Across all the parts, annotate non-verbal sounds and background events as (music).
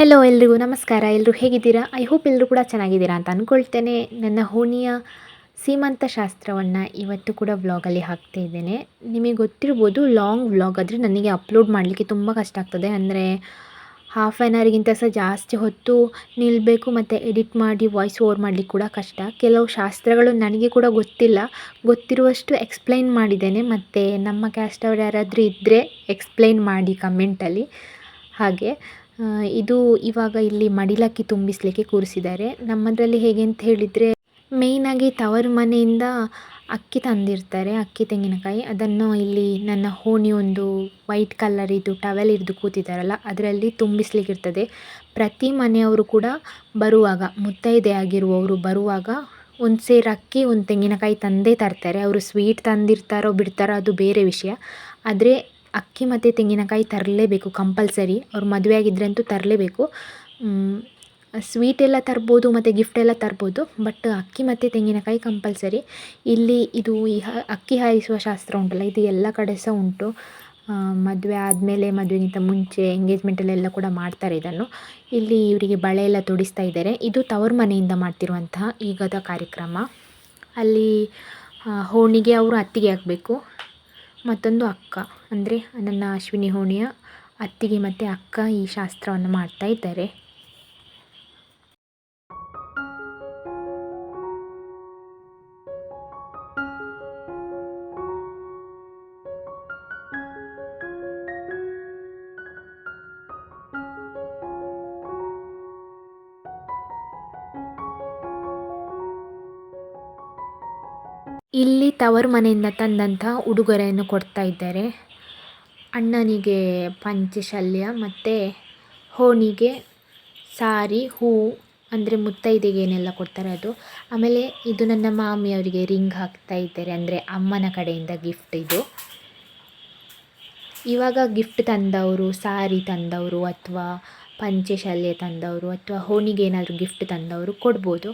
Hello ಎಲ್ರಿಗೂ, ನಮಸ್ಕಾರ. ಎಲ್ಲರೂ ಹೇಗಿದ್ದೀರಾ? ಐ ಹೋಪ್ ಎಲ್ಲರೂ ಕೂಡ ಚೆನ್ನಾಗಿದ್ದೀರಾ ಅಂತ ಅಂದ್ಕೊಳ್ತೇನೆ ನನ್ನ ಹೋಣಿಯ ಸೀಮಂತ ಶಾಸ್ತ್ರವನ್ನು ಇವತ್ತು ಕೂಡ ವ್ಲಾಗಲ್ಲಿ ಹಾಕ್ತಾ ಇದ್ದೇನೆ. ನಿಮಗೆ ಗೊತ್ತಿರ್ಬೋದು ಲಾಂಗ್ ವ್ಲಾಗ್ ಆದರೆ ನನಗೆ ಅಪ್ಲೋಡ್ ಮಾಡಲಿಕ್ಕೆ ತುಂಬ ಕಷ್ಟ ಆಗ್ತದೆ. ಅಂದರೆ ಹಾಫ್ ಆ್ಯನ್ ಅವರ್ಗಿಂತ ಸಹ ಜಾಸ್ತಿ ಹೊತ್ತು ನಿಲ್ಲಬೇಕು ಮತ್ತು ಎಡಿಟ್ ಮಾಡಿ ವಾಯ್ಸ್ ಓವರ್ ಮಾಡಲಿಕ್ಕೆ ಕೂಡ ಕಷ್ಟ. ಕೆಲವು ಶಾಸ್ತ್ರಗಳು ನನಗೆ ಕೂಡ ಗೊತ್ತಿಲ್ಲ. ಗೊತ್ತಿರುವಷ್ಟು ಎಕ್ಸ್ಪ್ಲೈನ್ ಮಾಡಿದ್ದೇನೆ. ಮತ್ತು ನಮ್ಮ ಕ್ಯಾಸ್ಟ್ ಅವ್ರು ಯಾರಾದರೂ ಇದ್ದರೆ ಎಕ್ಸ್ಪ್ಲೈನ್ ಮಾಡಿ ಕಮೆಂಟಲ್ಲಿ ಹಾಗೆ. ಇದು ಇವಾಗ ಇಲ್ಲಿ ಮಡಿಲಕ್ಕಿ ತುಂಬಿಸಲಿಕ್ಕೆ ಕೂರಿಸಿದ್ದಾರೆ. ನಮ್ಮದರಲ್ಲಿ ಹೇಗೆ ಅಂತ ಹೇಳಿದರೆ ಮೇಯ್ನಾಗಿ ತವರು ಮನೆಯಿಂದ ಅಕ್ಕಿ ತಂದಿರ್ತಾರೆ, ಅಕ್ಕಿ ತೆಂಗಿನಕಾಯಿ. ಅದನ್ನು ಇಲ್ಲಿ ನನ್ನ ಹೋಣಿ ಒಂದು ವೈಟ್ ಕಲರ್ ಇದು ಟವೆಲ್ ಹಿಡಿದು ಕೂತಿದ್ದಾರಲ್ಲ, ಅದರಲ್ಲಿ ತುಂಬಿಸ್ಲಿಕ್ಕಿರ್ತದೆ. ಪ್ರತಿ ಮನೆಯವರು ಕೂಡ ಬರುವಾಗ, ಮುತ್ತೈದೆ ಆಗಿರುವವರು ಬರುವಾಗ ಒಂದು ಸೇರು ಅಕ್ಕಿ, ಒಂದು ತೆಂಗಿನಕಾಯಿ ತಂದೇ ತರ್ತಾರೆ. ಅವರು ಸ್ವೀಟ್ ತಂದಿರ್ತಾರೋ ಬಿಡ್ತಾರೋ ಅದು ಬೇರೆ ವಿಷಯ. ಆದರೆ ಅಕ್ಕಿ ಮತ್ತು ತೆಂಗಿನಕಾಯಿ ತರಲೇಬೇಕು ಕಂಪಲ್ಸರಿ. ಅವ್ರು ಮದುವೆ ಆಗಿದ್ರೆ ಅಂತೂ ತರಲೇಬೇಕು ಸ್ವೀಟ್ ಎಲ್ಲ ತರ್ಬೋದು ಮತ್ತು ಗಿಫ್ಟ್ ಎಲ್ಲ ತರ್ಬೋದು. ಬಟ್ ಅಕ್ಕಿ ಮತ್ತು ತೆಂಗಿನಕಾಯಿ ಕಂಪಲ್ಸರಿ. ಇಲ್ಲಿ ಇದು ಈ ಅಕ್ಕಿ ಹಾಯಿಸುವ ಶಾಸ್ತ್ರ ಉಂಟಲ್ಲ, ಇದು ಎಲ್ಲ ಕಡೆ ಸಹ ಉಂಟು. ಮದುವೆ ಆದಮೇಲೆ, ಮದುವೆಗಿಂತ ಮುಂಚೆ ಎಂಗೇಜ್ಮೆಂಟಲ್ಲೆಲ್ಲ ಕೂಡ ಮಾಡ್ತಾರೆ ಇದನ್ನು. ಇಲ್ಲಿ ಇವರಿಗೆ ಬಳೆ ಎಲ್ಲ ತೊಡಿಸ್ತಾ ಇದ್ದಾರೆ. ಇದು ತವರು ಮನೆಯಿಂದ ಮಾಡ್ತಿರುವಂತಹ ಈಗದ ಕಾರ್ಯಕ್ರಮ. ಅಲ್ಲಿ ಹೋಣಿಗೆ ಅವರು ಅತ್ತಿಗೆ ಆಗಬೇಕು ಮತ್ತೊಂದು ಅಕ್ಕ. ಅಂದರೆ ನನ್ನ ಅಶ್ವಿನಿ ಹೋಣಿಯ ಅತ್ತಿಗೆ ಮತ್ತು ಅಕ್ಕ ಈ ಶಾಸ್ತ್ರವನ್ನು ಮಾಡ್ತಾ ಇದ್ದಾರೆ. ಇಲ್ಲಿ ತವರು ಮನೆಯಿಂದ ತಂದಂತಹ ಉಡುಗೊರೆಯನ್ನು ಕೊಡ್ತಾ ಇದ್ದಾರೆ. ಅಣ್ಣನಿಗೆ ಪಂಚಶಲ್ಯ ಮತ್ತು ಹೋಣಿಗೆ ಸಾರಿ, ಹೂ ಅಂದರೆ ಮುತ್ತೈದೆಗೆ ಏನೆಲ್ಲ ಕೊಡ್ತಾರೆ ಅದು. ಆಮೇಲೆ ಇದು ನನ್ನ ಮಾಮಿಯವರಿಗೆ ರಿಂಗ್ ಹಾಕ್ತಾ ಇದ್ದಾರೆ ಅಂದರೆ ಅಮ್ಮನ ಕಡೆಯಿಂದ ಗಿಫ್ಟ್ ಇದು. ಇವಾಗ ಗಿಫ್ಟ್ ತಂದವರು, ಸಾರಿ ತಂದವರು ಅಥವಾ ಪಂಚಶಲ್ಯ ಶಾಲೆ ತಂದವರು ಅಥವಾ ಹೋಣಿಗೆ ಏನಾದರೂ ಗಿಫ್ಟ್ ತಂದವರು ಕೊಡ್ಬೋದು.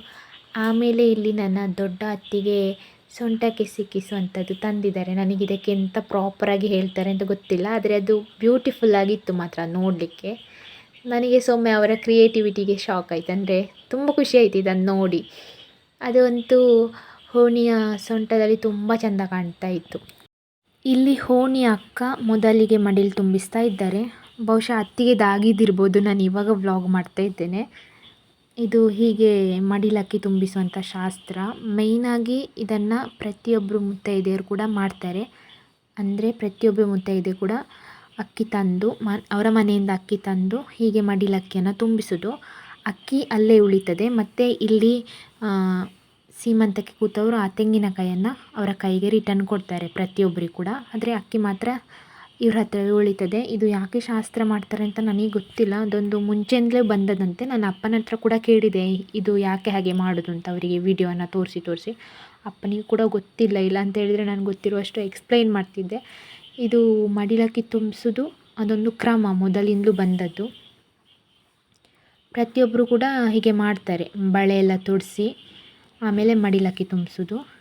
ಆಮೇಲೆ ಇಲ್ಲಿ ನನ್ನ ದೊಡ್ಡ ಅತ್ತಿಗೆ ಸೊಂಟಕ್ಕೆ ಸಿಕ್ಕಿಸುವಂಥದ್ದು ತಂದಿದ್ದಾರೆ. ನನಗೆ ಇದಕ್ಕೆ ಎಂತ ಪ್ರಾಪರಾಗಿ ಹೇಳ್ತಾರೆ ಅಂತ ಗೊತ್ತಿಲ್ಲ. ಆದರೆ ಅದು ಬ್ಯೂಟಿಫುಲ್ ಆಗಿತ್ತು ಮಾತ್ರ ನೋಡಲಿಕ್ಕೆ. ನನಗೆ ಸೊಮ್ಮೆ ಅವರ ಕ್ರಿಯೇಟಿವಿಟಿಗೆ ಶಾಕ್ ಆಯ್ತು. ಅಂದರೆ ತುಂಬ ಖುಷಿ ಆಯಿತು ಇದನ್ನು ನೋಡಿ. ಅದಂತೂ ಹೋಣಿಯ ಸೊಂಟದಲ್ಲಿ ತುಂಬ ಚೆಂದ ಕಾಣ್ತಾ ಇತ್ತು. ಇಲ್ಲಿ ಹೋಣಿ ಅಕ್ಕ ಮೊದಲಿಗೆ ಮಡಿಲು ತುಂಬಿಸ್ತಾ ಇದ್ದಾರೆ. ಬಹುಶಃ ಅತ್ತಿಗೆ ದಾಗಿದ್ದಿರ್ಬೋದು. ನಾನು ಇವಾಗ ವ್ಲಾಗ್ ಮಾಡ್ತಾ ಇದ್ದೇನೆ. ಇದು ಹೀಗೆ ಮಡಿಲಕ್ಕಿ ತುಂಬಿಸುವಂಥ ಶಾಸ್ತ್ರ. ಮೇಯ್ನಾಗಿ ಇದನ್ನು ಪ್ರತಿಯೊಬ್ಬರು ಮುತ್ತೈದೆಯರು ಕೂಡ ಮಾಡ್ತಾರೆ. ಅಂದರೆ ಪ್ರತಿಯೊಬ್ಬರು ಮುತ್ತೈದೆ ಕೂಡ ಅಕ್ಕಿ ತಂದು ಮ ಅವರ ಮನೆಯಿಂದ ಅಕ್ಕಿ ತಂದು ಹೀಗೆ ಮಡಿಲಕ್ಕಿಯನ್ನು ತುಂಬಿಸೋದು. ಅಕ್ಕಿ ಅಲ್ಲೇ ಉಳಿತದೆ. ಮತ್ತು ಇಲ್ಲಿ ಸೀಮಂತಕ್ಕೆ ಕೂತವರು ಆ ತೆಂಗಿನಕಾಯನ್ನು ಅವರ ಕೈಗೆ ರಿಟರ್ನ್ ಕೊಡ್ತಾರೆ ಪ್ರತಿಯೊಬ್ಬರಿಗೂ ಕೂಡ. ಆದರೆ ಅಕ್ಕಿ ಮಾತ್ರ ಇವ್ರ ಹತ್ರ ಉಳಿತದೆ. ಇದು ಯಾಕೆ ಶಾಸ್ತ್ರ ಮಾಡ್ತಾರೆ ಅಂತ ನನಗೆ ಗೊತ್ತಿಲ್ಲ. ಅದೊಂದು ಮುಂಚೆಯಿಂದಲೇ ಬಂದದಂತೆ ನನ್ನ ಅಪ್ಪನ ಹತ್ರ ಕೂಡ ಕೇಳಿದೆ. ಇದು ಯಾಕೆ ಹಾಗೆ ಮಾಡೋದು ಅಂತ ಅವರಿಗೆ ವಿಡಿಯೋನ ತೋರಿಸಿ ತೋರಿಸಿ. ಅಪ್ಪನಿಗೆ ಕೂಡ ಗೊತ್ತಿಲ್ಲ. ಇಲ್ಲ ಅಂತ ಹೇಳಿದರೆ ನನಗೆ ಗೊತ್ತಿರುವಷ್ಟು ಎಕ್ಸ್ಪ್ಲೈನ್ ಮಾಡ್ತಿದ್ದೆ. ಇದು ಮಡಿಲಕ್ಕಿ ತುಂಬಿಸೋದು, ಅದೊಂದು ಕ್ರಮ ಮೊದಲಿಂದಲೂ ಬಂದದ್ದು. ಪ್ರತಿಯೊಬ್ಬರು ಕೂಡ ಹೀಗೆ ಮಾಡ್ತಾರೆ. ಬಳೆ ಎಲ್ಲ ತೊಡಿಸಿ, ಆಮೇಲೆ ಮಡಿಲಕ್ಕಿ ತುಂಬಿಸೋದು.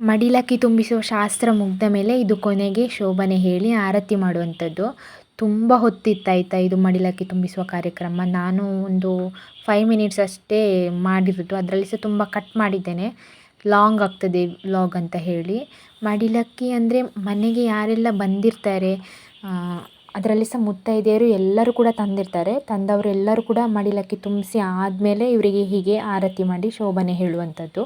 ಮಡಿಲಕ್ಕಿ ತುಂಬಿಸುವ ಶಾಸ್ತ್ರ ಮುಗಿದ ಮೇಲೆ ಇದು ಕೊನೆಗೆ ಶೋಭನೆ ಹೇಳಿ ಆರತಿ ಮಾಡುವಂಥದ್ದು. ತುಂಬ ಹೊತ್ತಿತ್ತಾಯ್ತಾ ಇದು ಮಡಿಲಕ್ಕಿ ತುಂಬಿಸುವ ಕಾರ್ಯಕ್ರಮ. ನಾನು ಒಂದು ಫೈವ್ ಮಿನಿಟ್ಸ್ ಅಷ್ಟೇ ಮಾಡಿರೋದು. ಅದರಲ್ಲಿ ಸಹ ತುಂಬ ಕಟ್ ಮಾಡಿದ್ದೇನೆ. ಲಾಂಗ್ ಆಗ್ತದೆ ವ್ಲಾಗ್ ಅಂತ ಹೇಳಿ. ಮಡಿಲಕ್ಕಿ ಅಂದರೆ ಮನೆಗೆ ಯಾರೆಲ್ಲ ಬಂದಿರ್ತಾರೆ ಅದರಲ್ಲಿ ಸಹ ಮುತ್ತೈದೆಯರು ಎಲ್ಲರೂ ಕೂಡ ತಂದಿರ್ತಾರೆ. ತಂದವರು ಎಲ್ಲರೂ ಕೂಡ ಮಡಿಲಕ್ಕಿ ತುಂಬಿಸಿ ಆದಮೇಲೆ ಇವರಿಗೆ ಹೀಗೆ ಆರತಿ ಮಾಡಿ ಶೋಭನೆ ಹೇಳುವಂಥದ್ದು.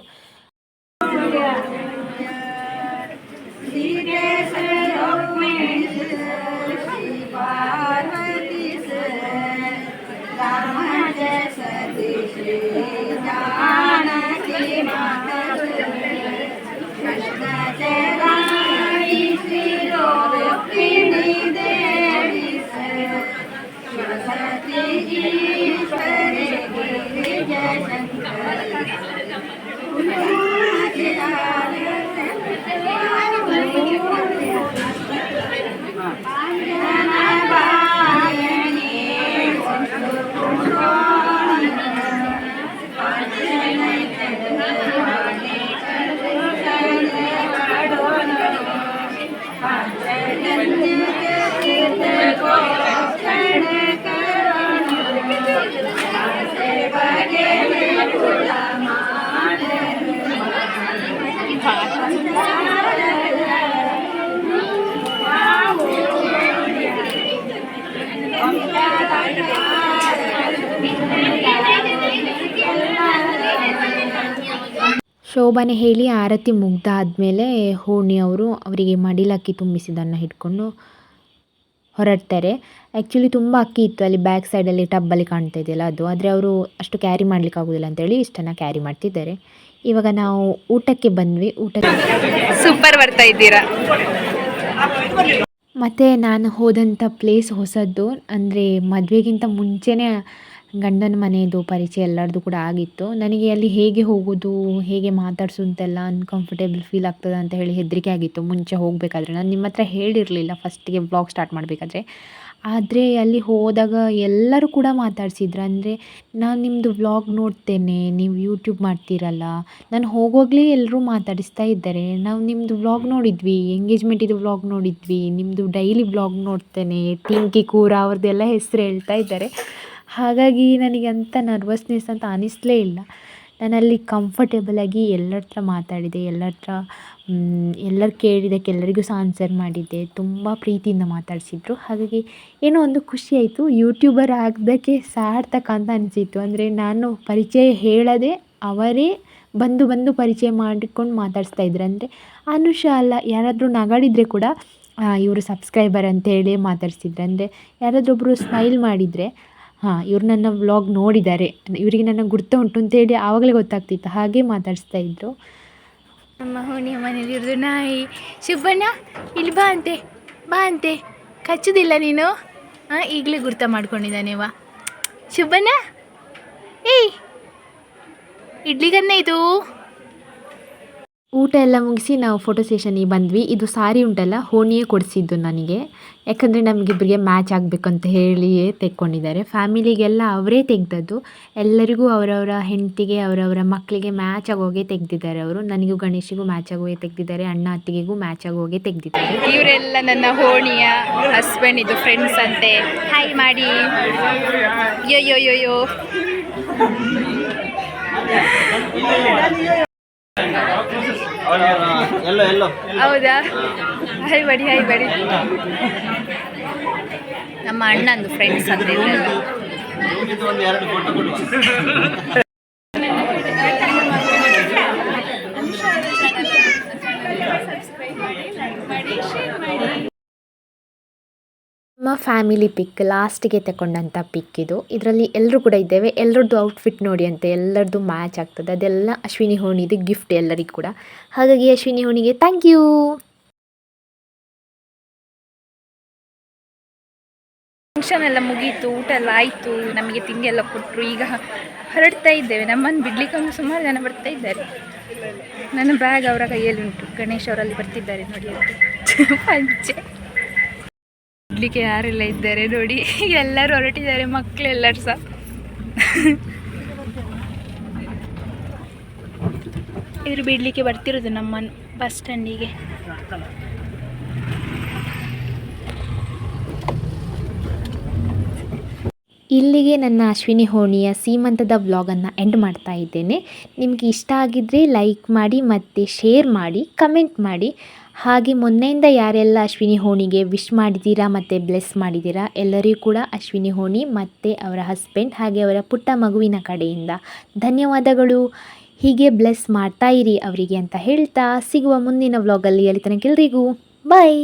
ಶೋಭನೆ ಹೇಳಿ ಆರತಿ ಮುಗ್ದಾದ್ಮೇಲೆ ಓಣಿಯವರು ಅವರಿಗೆ ಮಡಿಲಕ್ಕಿ ತುಂಬಿಸಿದ್ದನ್ನು ಹಿಡ್ಕೊಂಡು ಹೊರಡ್ತಾರೆ. ಆ್ಯಕ್ಚುಲಿ ತುಂಬ ಅಕ್ಕಿ ಇತ್ತು. ಅಲ್ಲಿ ಬ್ಯಾಕ್ ಸೈಡಲ್ಲಿ ಟಬ್ಬಲ್ಲಿ ಕಾಣ್ತಾ ಇದೆಯಲ್ಲ ಅದು. ಆದರೆ ಅವರು ಅಷ್ಟು ಕ್ಯಾರಿ ಮಾಡ್ಲಿಕ್ಕೆ ಆಗೋದಿಲ್ಲ ಅಂತೇಳಿ ಇಷ್ಟನ್ನು ಕ್ಯಾರಿ ಮಾಡ್ತಿದ್ದಾರೆ. ಇವಾಗ ನಾವು ಊಟಕ್ಕೆ ಬಂದ್ವಿ. ಊಟಕ್ಕೆ ಸೂಪರ್ ಬರ್ತಾ ಇದ್ದೀರಾ? ಮತ್ತು ನಾನು ಹೋದಂಥ ಪ್ಲೇಸ್ ಹೊಸದ್ದು. ಅಂದರೆ ಮದುವೆಗಿಂತ ಮುಂಚೆನೇ ಗಂಡನ ಮನೆಯದು ಪರಿಚಯ ಎಲ್ಲರದ್ದು ಕೂಡ ಆಗಿತ್ತು. ನನಗೆ ಅಲ್ಲಿ ಹೇಗೆ ಹೋಗೋದು, ಹೇಗೆ ಮಾತಾಡ್ಸು ಅಂತೆಲ್ಲ ಅನ್ಕಂಫರ್ಟೇಬಲ್ ಫೀಲ್ ಆಗ್ತದೆ ಅಂತ ಹೇಳಿ ಹೆದರಿಕೆ ಆಗಿತ್ತು. ಮುಂಚೆ ಹೋಗಬೇಕಾದ್ರೆ. ನಾನು ನಿಮ್ಮ ಹತ್ರ ಹೇಳಿರಲಿಲ್ಲ ಫಸ್ಟಿಗೆ ಬ್ಲಾಗ್ ಸ್ಟಾರ್ಟ್ ಮಾಡಬೇಕಾದ್ರೆ. ಆದರೆ ಅಲ್ಲಿ ಹೋದಾಗ ಎಲ್ಲರೂ ಕೂಡ ಮಾತಾಡಿಸಿದ್ರು. ಅಂದರೆ ನಾನು ನಿಮ್ಮದು ವ್ಲಾಗ್ ನೋಡ್ತೇನೆ, ನೀವು ಯೂಟ್ಯೂಬ್ ಮಾಡ್ತೀರಲ್ಲ. ನಾನು ಹೋಗುವಾಗಲೇ ಎಲ್ಲರೂ ಮಾತಾಡಿಸ್ತಾ ಇದ್ದಾರೆ. ನಾವು ನಿಮ್ಮದು ವ್ಲಾಗ್ ನೋಡಿದ್ವಿ ಎಂಗೇಜ್ಮೆಂಟಿದು ವ್ಲಾಗ್ ನೋಡಿದ್ವಿ ನಿಮ್ಮದು ಡೈಲಿ ವ್ಲಾಗ್ ನೋಡ್ತೇನೆ ಟಿಂಕಿ ಕೂರ ಅವ್ರದ್ದೆಲ್ಲ ಹೆಸರು ಹೇಳ್ತಾ ಇದ್ದಾರೆ. ಹಾಗಾಗಿ ನನಗೆ ಅಂಥ ನರ್ವಸ್ನೆಸ್ ಅಂತ ಅನ್ನಿಸ್ಲೇ ಇಲ್ಲ. ನಾನಲ್ಲಿ ಕಂಫರ್ಟೇಬಲಾಗಿ ಎಲ್ಲರ ಹತ್ರ ಮಾತಾಡಿದೆ ಎಲ್ಲರ ಹತ್ರ ಎಲ್ಲರು ಕೇಳಿದ್ದಕ್ಕೆ ಎಲ್ಲರಿಗೂ ಸಹ ಆನ್ಸರ್ ಮಾಡಿದ್ದೆ. ತುಂಬ ಪ್ರೀತಿಯಿಂದ ಮಾತಾಡಿಸಿದ್ರು. ಹಾಗಾಗಿ ಏನೋ ಒಂದು ಖುಷಿ ಆಯಿತು. ಯೂಟ್ಯೂಬರ್ ಆಗೋದಕ್ಕೆ ಸಾರ್ಥಕ ಅಂತ ಅನಿಸಿತ್ತು. ಅಂದರೆ ನಾನು ಪರಿಚಯ ಹೇಳದೆ ಅವರೇ ಬಂದು ಬಂದು ಪರಿಚಯ ಮಾಡಿಕೊಂಡು ಮಾತಾಡಿಸ್ತಾ ಇದ್ರು. ಅಂದರೆ ಅನುಷಾ ಅಲ್ಲ, ಯಾರಾದರೂ ನಗಾಡಿದರೆ ಕೂಡ ಇವರು ಸಬ್ಸ್ಕ್ರೈಬರ್ ಅಂತೇಳಿ ಮಾತಾಡಿಸ್ತಿದ್ರು ಅಂದರೆ ಯಾರಾದರೂ ಒಬ್ಬರು ಸ್ಮೈಲ್ ಮಾಡಿದರೆ ಹಾಂ, ಇವ್ರು ನನ್ನ ವ್ಲಾಗ್ ನೋಡಿದ್ದಾರೆ. ಇವರಿಗೆ ನನ್ನ ಗುರ್ತು ಉಂಟು ಅಂತೇಳಿ ಆವಾಗಲೇ ಗೊತ್ತಾಗ್ತಿತ್ತು. ಹಾಗೆ ಮಾತಾಡಿಸ್ತಾ ಇದ್ದರು ನಮ್ಮ ಹೋಣಿಯ ಮನೇಲಿ ಇರೋದು ನಾಯಿ. ಶುಭಣ್ಣ ಇಲ್ಲಿ ಬಾ ಅಂತೆ. ಬಾ ಅಂತೆ. ಕಚ್ಚುದಿಲ್ಲ ನೀನು? ಹಾಂ ಈಗಲೇ ಗುರ್ತ ಮಾಡ್ಕೊಂಡಿದ್ದಾನೆವ ಶುಭಣ್ಣ ಏಯ್ ಇಡ್ಲಿಗನ್ನ ಇದು. ಊಟ ಎಲ್ಲ ಮುಗಿಸಿ ನಾವು ಫೋಟೋ ಸೆಷನಿಗೆ ಬಂದ್ವಿ. ಇದು ಸಾರಿ ಉಂಟಲ್ಲ, ಹೋಣಿಯೇ ಕೊಡಿಸಿದ್ದು ನನಗೆ. ಯಾಕಂದರೆ ನಮಗಿಬ್ಬರಿಗೆ ಮ್ಯಾಚ್ ಆಗಬೇಕಂತ ಹೇಳಿಯೇ ತೆಕ್ಕೊಂಡಿದ್ದಾರೆ. ಫ್ಯಾಮಿಲಿಗೆಲ್ಲ ಅವರೇ ತೆಗೆದದ್ದು. ಎಲ್ಲರಿಗೂ ಅವರವರ ಹೆಂಡತಿಗೆ, ಅವರವರ ಮಕ್ಕಳಿಗೆ ಮ್ಯಾಚ್ ಆಗೋಗೆ ತೆಗ್ದಿದ್ದಾರೆ ಅವರು. ನನಗೂ ಗಣೇಶಿಗೂ ಮ್ಯಾಚ್ ಆಗೋಗೆ ತೆಗ್ದಿದ್ದಾರೆ. ಅಣ್ಣ ಅತ್ತಿಗೆಗೂ ಮ್ಯಾಚ್ ಆಗೋಗೆ ತೆಗೆದಿದ್ದಾರೆ. ಇವರೆಲ್ಲ ನನ್ನ ಹೋಣಿಯ ಹಸ್ಬೆಂಡ್ ಇದು ಫ್ರೆಂಡ್ಸ್ ಅಂತೆ. ಹಾಯ್ ಮಾಡಿ. ಅಯ್ಯೋ ಯೋ ಹೌದಾ? ಹಾಯ್ ಬಡಿ ಹಾಯ್ ಬಡಿ. ನಮ್ಮ ಅಣ್ಣಂದು ಫ್ರೆಂಡ್ಸ್ ಅಂತ ಇವರೆಲ್ಲ ಇದು ಒಂದು ಎರಡು ಫೋಟೋ ಕೊಡುವ ಫ್ಯಾಮಿಲಿ ಪಿಕ್ ಲಾಸ್ಟಿಗೆ ತಗೊಂಡಂಥ ಪಿಕ್ ಇದು. ಇದರಲ್ಲಿ ಎಲ್ಲರೂ ಕೂಡ ಇದ್ದೇವೆ. ಎಲ್ಲರದ್ದು ಔಟ್ಫಿಟ್ ನೋಡಿ ಅಂತ ಎಲ್ಲರದ್ದು ಮ್ಯಾಚ್ ಆಗ್ತದೆ. ಅದೆಲ್ಲ ಅಶ್ವಿನಿ ಹೋಣಿದು ಗಿಫ್ಟ್ ಎಲ್ಲರಿಗೂ ಕೂಡ. ಹಾಗಾಗಿ ಅಶ್ವಿನಿ ಹೋಣಿಗೆ ಥ್ಯಾಂಕ್ ಯು ಫಂಕ್ಷನ್ ಎಲ್ಲ ಮುಗೀತು, ಊಟ ಎಲ್ಲ ಆಯಿತು. ನಮಗೆ ತಿಂಡಿ ಎಲ್ಲ ಕೊಟ್ಟರು ಈಗ ಹೊರಡ್ತಾ ಇದ್ದೇವೆ. ನಮ್ಮನ್ನು ಬಿಡ್ಲಿಕ್ಕೆ ಸುಮಾರು ಜನ ಬರ್ತಾ ಇದ್ದಾರೆ. ನನ್ನ ಬ್ಯಾಗ್ ಅವರ ಕೈಯಲ್ಲಿ ಉಂಟು. ಗಣೇಶ್ ಅವರಲ್ಲಿ ಬರ್ತಿದ್ದಾರೆ ನೋಡಿ (laughs) ಪಂಚೆ. ಬಿಡ್ಲಿಕ್ಕೆ ಯಾರೆಲ್ಲ ಇದ್ದಾರೆ ನೋಡಿ. ಎಲ್ಲರೂ ಹೊರಟಿದ್ದಾರೆ ಮಕ್ಕಳೆಲ್ಲರೂ ಸಹ. ಇವರು ಬಿಡಲಿಕ್ಕೆ ಬರ್ತಿರೋದು ನಮ್ಮ ಬಸ್ ಸ್ಟ್ಯಾಂಡಿಗೆ. ಇಲ್ಲಿಗೆ ನನ್ನ ಅಶ್ವಿನಿ ಹೋಣಿಯ ಸೀಮಂತದ ವ್ಲಾಗನ್ನು ಎಂಡ್ ಮಾಡ್ತಾ ಇದ್ದೇನೆ. ನಿಮಗೆ ಇಷ್ಟ ಆಗಿದ್ದರೆ ಲೈಕ್ ಮಾಡಿ ಮತ್ತು ಶೇರ್ ಮಾಡಿ, ಕಮೆಂಟ್ ಮಾಡಿ. ಹಾಗೆ ಮೊನ್ನೆಯಿಂದ ಯಾರೆಲ್ಲ ಅಶ್ವಿನಿ ಹೋಣಿಗೆ ವಿಶ್ ಮಾಡಿದ್ದೀರಾ ಮತ್ತು ಬ್ಲೆಸ್ ಮಾಡಿದ್ದೀರಾ, ಎಲ್ಲರಿಗೂ ಕೂಡ ಅಶ್ವಿನಿ ಹೋಣಿ ಮತ್ತು ಅವರ ಹಸ್ಬೆಂಡ್ ಹಾಗೆ ಅವರ ಪುಟ್ಟ ಮಗುವಿನ ಕಡೆಯಿಂದ ಧನ್ಯವಾದಗಳು. ಹೀಗೆ ಬ್ಲೆಸ್ ಮಾಡ್ತಾ ಇರಿ ಅವರಿಗೆ ಅಂತ ಹೇಳ್ತಾ, ಸಿಗುವ ಮುಂದಿನ ವ್ಲಾಗಲ್ಲಿ ಅಲ್ಲಿ ತನಕ ಎಲ್ರಿಗೂ ಬಾಯ್